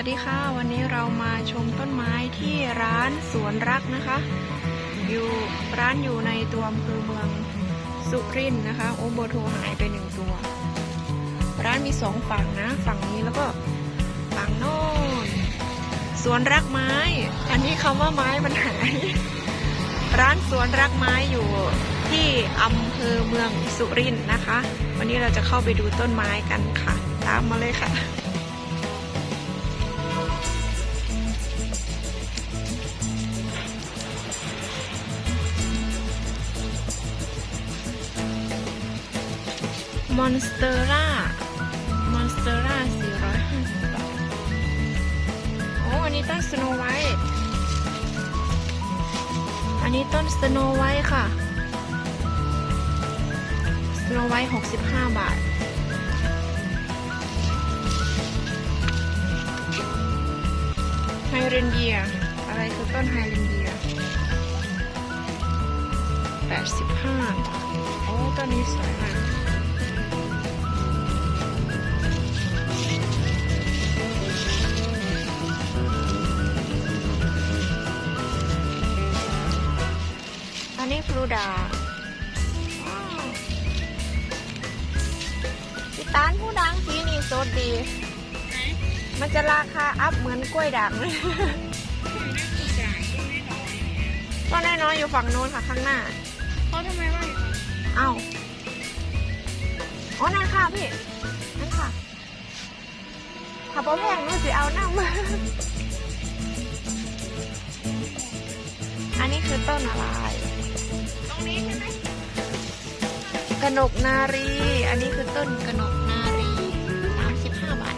วัสดีค่ะ วันนี้เรามาชมต้นไม้ที่ร้านสวนรักนะคะ อยู่ร้านอยู่ในตัวอำเภอเมืองสุรินทร์นะคะ โอโบโทหายไปหนึ่งตัว ร้านมีสองฝั่งนะ ฝั่งนี้แล้วก็ฝั่งโน้นสวนรักไม้ อันนี้คำว่าไม้มันหายร้านสวนรักไม้อยู่ที่อำเภอเมืองสุรินทร์นะคะ วันนี้เราจะเข้าไปดูต้นไม้กันค่ะ ตามมาเลยค่ะ มอนสเตอร่ามอนสเตอร่า450บาทโอ้อันนี้ต้นสโนไวท์อันนี้ต้นสโนไวท์ค่ะสโนไวท์65 บาทไฮเรนเดียอะไรคือต้นไฮเรนเดีย85บาทโอ้ต้นนี้สวยมาก ลูดาว้าวพี่ตานผู้ดังสีนี่สดดี มันจะราคาอัพเหมือนกล้วยด่างเลยก็น้อยๆอยู่ฝั่งโน้นค่ะข้างหน้าเขาทำไมว่าอย่างนั้นเอ้าอ๋อนั่นค่ะพี่นั่นค่ะขับรถแพงนู่นสิเอาหน้ามาอันนี้คือต้นอะไร กนกนารี อันนี้คือต้นกนกนารี35บาท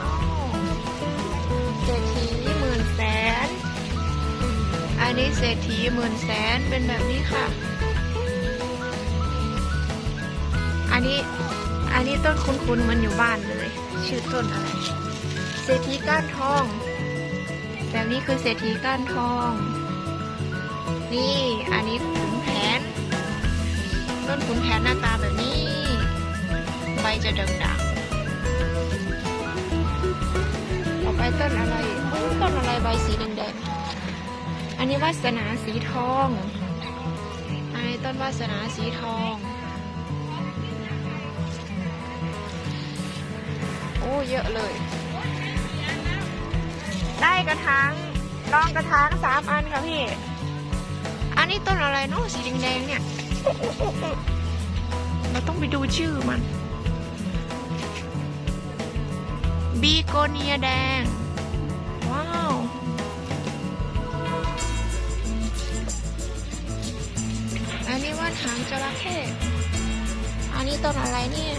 อ้าวเศรษฐีหมื่นแสน อันนี้เศรษฐีหมื่นแสนเป็นแบบนี้ค่ะ อันนี้ อันนี้ต้นคุ้นๆมันอยู่บ้านเลย ชื่อต้นอะไร เศรษฐีก้านทอง แบบนี้คือเศรษฐีก้านทอง นี่อันนี้ขุนแผนต้นขุนแผนหน้าตาแบบนี้ ใบจะด่างๆต่อไปต้นอะไรต้นอะไรใบสีแดงๆอันนี้วาสนาสีทองอันนี้ต้นวาสนาสีทองโอ้เยอะเลย ได้กระถางรองกระถางสามอันค่ะพี่ อันนี้ต้นอะไรเนาะสีแดงๆเนี่ย เราต้องไปดูชื่อมัน บีโกเนียแดง ว้าว อันนี้ว่าถางจระเข้ อันนี้ต้นอะไรเนี่ย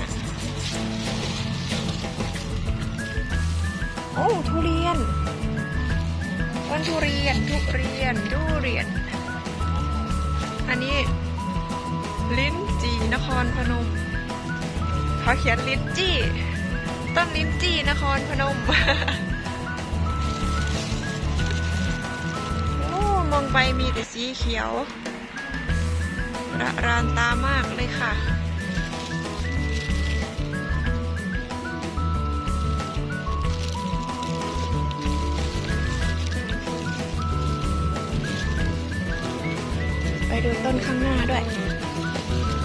โอ้ ทุเรียนต้นทุเรียน ทุเรียน ทุเรียน อันนี้ ลิ้นจีนครพนมเขาเขียนลิ้นจี้ ต้นลิ้นจี้นครพนม โอ้มองไปมีแต่สีเขียวระรานตามากเลยค่ะ ดูต้นข้างหน้าด้วย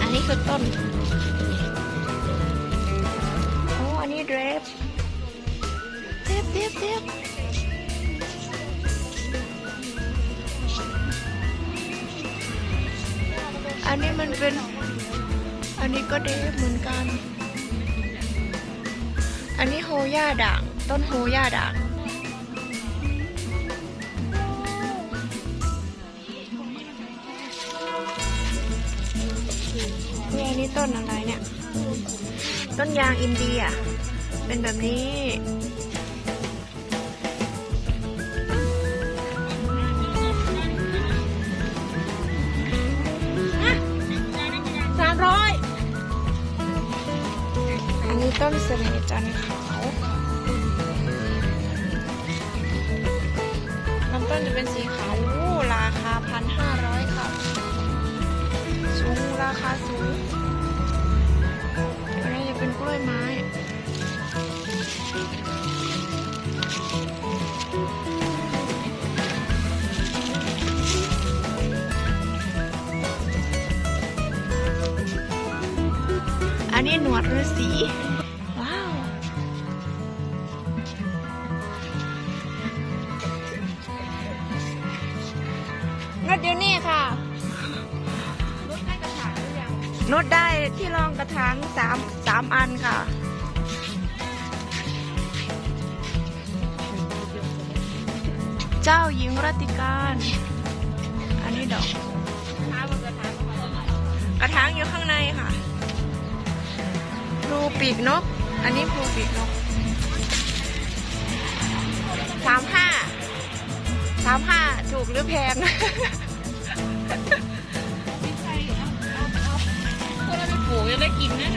อันนี้คือต้น โอ้ อันนี้เดรฟเทียบเทียบเทียบอันนี้มันเป็น อันนี้ก็เดฟเหมือนกัน อันนี้โฮย่าด่าง ต้นโฮย่าด่าง นี่อันนี้ต้นอะไรเนี่ย ต้นยางอินเดีย เป็นแบบนี้ สามร้อย อันนี้ต้นเสน่ห์จันทร์ขาวลำต้นจะเป็นสีขาวโอ้ราคาพันห้าร้อยค่ะสูงราคาสูง นวดฤาษีว้าวนดเดี๋ยวนี้ค่ะรถได้กระถางหรือยังนดได้ที่รองกระถางสามสามอันค่ะ เจ้าหญิงรัติการ อันนี้ดอกกระถางอยู่ข้างในค่ะ รูปีกนก อันนี้ภูปีกนกสามห้าสามห้าถูกหรือแพงม่ใช่เอาเอาเอาพวกเราไปปลูกจะได้กินนะ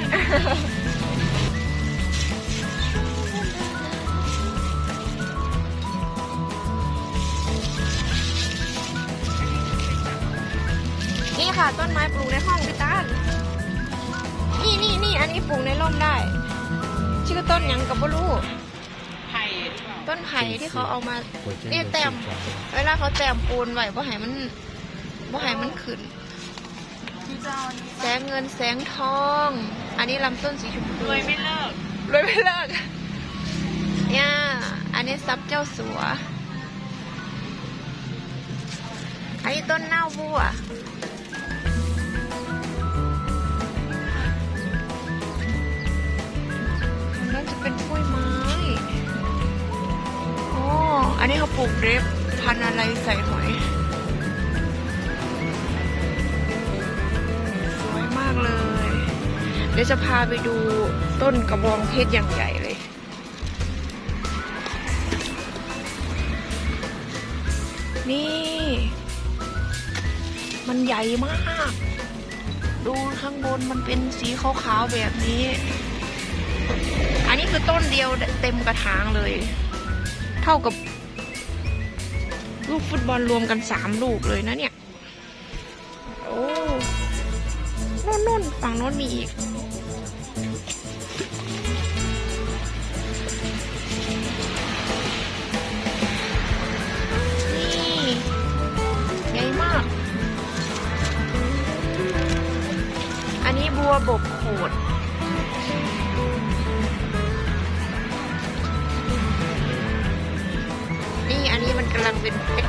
นี่นี่อันนี้ปลูกในร่มได้ ชื่อต้นหยังกับบ่รู้ไผ่หรือเปล่าต้นไผ่ที่เขาเอามานี่นี่แต้แต้มมเวลาเขาแต้มปูนไว้บ่ให้มันบ่ให้มันขึ้น พี่เจ้านี่แสงเงินแสงทอง อันนี้ลำต้นสีชมพูรวยไม่เลิกรวยไม่เลิกเนี่ยอันนี้ซับเจ้าสัว อันนี้ต้นเน่าบัว เป็นกล้วยไม้โอ้อันนี้เขาปลูกเรปพันอะไรใส่หอย สวยมากเลย เดี๋ยวจะพาไปดูต้นกระบองเพชรอย่างใหญ่เลย นี่ มันใหญ่มาก ดูข้างบนมันเป็นสีขาวๆแบบนี้ อันนี้คือต้นเดียวเต็มกระถางเลย เท่ากับ ลูกฟุตบอลรวมกันสามลูกเลยนะเนี่ย โอ้นู่นนู่นฝั่งโน้นมีอีก นี่ใหญ่มาก อันนี้บัวบกโขด with